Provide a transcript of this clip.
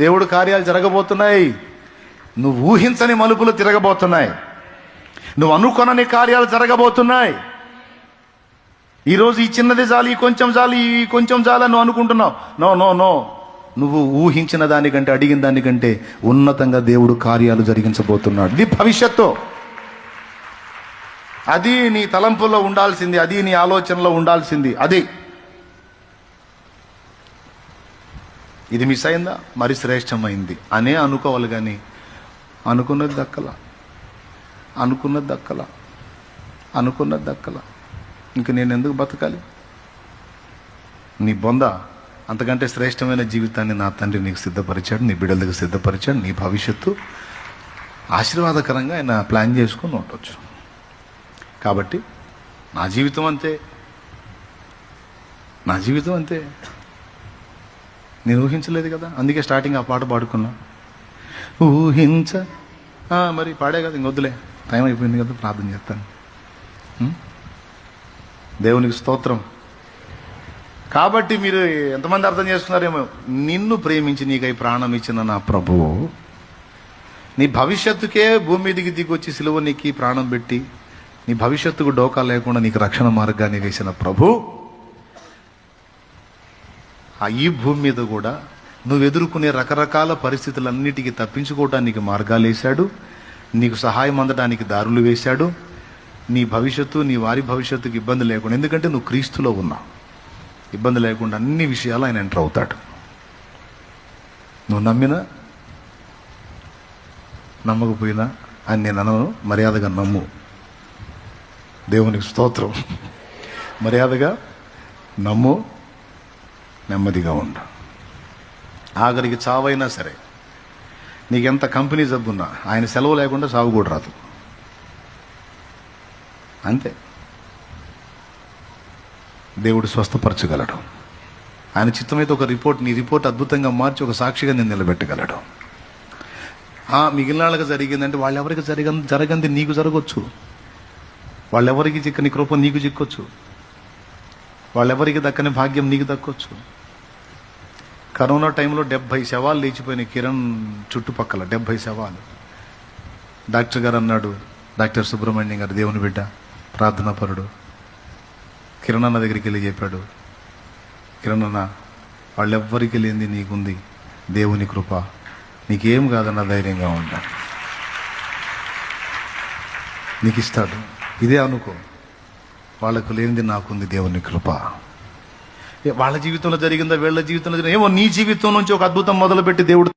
దేవుడు కార్యాలు జరగబోతున్నాయి. నువ్వు ఊహించని మలుపులు తిరగబోతున్నాయి. నువ్వు అనుకొనని కార్యాలు జరగబోతున్నాయి. ఈరోజు ఈ చిన్నది చాలు ఈ కొంచెం చాలు ఈ కొంచెం చాలు నువ్వు అనుకుంటున్నావు. No no no. నువ్వు ఊహించిన దానికంటే అడిగిన దానికంటే ఉన్నతంగా దేవుడు కార్యాలు జరిగించబోతున్నాడు. ఇది భవిష్యత్తు. అది నీ తలంపుల్లో ఉండాల్సింది అది నీ ఆలోచనలో ఉండాల్సింది అది. ఇది మిస్ అయిందా? మరి శ్రేష్టమైంది. అనే అనుకోవాలి కానీ అనుకున్నది దక్కల. అనుకున్నది దక్కల. అనుకున్నది దక్కల. ఇంక నేను ఎందుకు బతకాలి? నీ బొంద అంతకంటే శ్రేష్టమైన జీవితాన్ని నా తండ్రి నీకు సిద్ధపరిచాడు నీ బిడ్డలకు సిద్ధపరిచాడు నీ భవిష్యత్తు ఆశీర్వాదకరంగా ఆయన ప్లాన్ చేసుకుని ఉండొచ్చు. కాబట్టి నా జీవితం అంతే. నా జీవితం అంతే. నేను ఊహించలేదు కదా? అందుకే స్టార్టింగ్ ఆ పాట పాడుకున్నా. ఊహించ. మరి పాడే కదా ఇంకొద్దులే టైం అయిపోయింది కదా ప్రార్థన చేస్తాను. దేవునికి స్తోత్రం. కాబట్టి మీరు ఎంతమంది అర్థం చేసుకున్నారేమో? నిన్ను ప్రేమించి నీకై ప్రాణం ఇచ్చిన నా ప్రభువు నీ భవిష్యత్తుకే భూమి మీదకి దిగొచ్చి సిలువ నీకి ప్రాణం పెట్టి నీ భవిష్యత్తుకు డోకా లేకుండా నీకు రక్షణ మార్గాన్ని వేసిన ప్రభు. ఆ ఈ భూమి మీద కూడా నువ్వు ఎదుర్కొనే రకరకాల పరిస్థితులన్నిటికీ తప్పించుకోవటానికి మార్గాలు వేశాడు. నీకు సహాయం అందడానికి దారులు వేశాడు. నీ భవిష్యత్తు నీ వారి భవిష్యత్తుకి ఇబ్బంది లేకుండా ఎందుకంటే నువ్వు క్రీస్తులో ఉన్నావు. ఇబ్బంది లేకుండా అన్ని విషయాలు ఆయన ఎంటర్ అవుతాడు. నువ్వు నమ్మినా? నమ్మకపోయినా? అని నేను అనను. మర్యాదగా నమ్ము. దేవునికి స్తోత్రం. మర్యాదగా నమ్ము. నెమ్మదిగా ఉండు. ఆఖరికి చావైనా సరే. నీకెంత కంపెనీ జబ్బున్నా ఆయన సెలవు లేకుండా సాగు కూడా రాదు. అంతే. దేవుడు స్వస్థపరచగలడు. ఆయన చిత్తమైతే ఒక రిపోర్ట్ నీ రిపోర్ట్ అద్భుతంగా మార్చి ఒక సాక్షిగా నేను నిలబెట్టగలడు. ఆ మిగిలిన వాళ్ళకి జరిగిందంటే వాళ్ళెవరికి జరిగ జరగంది నీకు జరగచ్చు. వాళ్ళెవరికి చిక్కని కృప నీకు చిక్కొచ్చు. వాళ్ళెవరికి దక్కని భాగ్యం నీకు దక్కొచ్చు? కరోనా టైంలో డెబ్బై శవాలు లేచిపోయినాయి కిరణ్ చుట్టుపక్కల డెబ్బై శవాలు. డాక్టర్ గారు అన్నాడు డాక్టర్ సుబ్రహ్మణ్యం గారు దేవుని బిడ్డ ప్రార్థనాపరుడు కిరణ్ అన్న దగ్గరికి వెళ్ళి చెప్పాడు కిరణ్ అన్న వాళ్ళెవ్వరికి లేనిది నీకుంది దేవుని కృప. నీకేం కాదన్న ధైర్యంగా ఉంటా నీకు ఇస్తాడు ఇదే అనుకో. వాళ్ళకు లేనిది నాకుంది దేవుని కృప. వాళ్ళ జీవితంలో జరిగిందా? వీళ్ళ జీవితంలో జరిగిందా? ఏమో నీ జీవితం నుంచి ఒక అద్భుతం మొదలుపెట్టి దేవుడు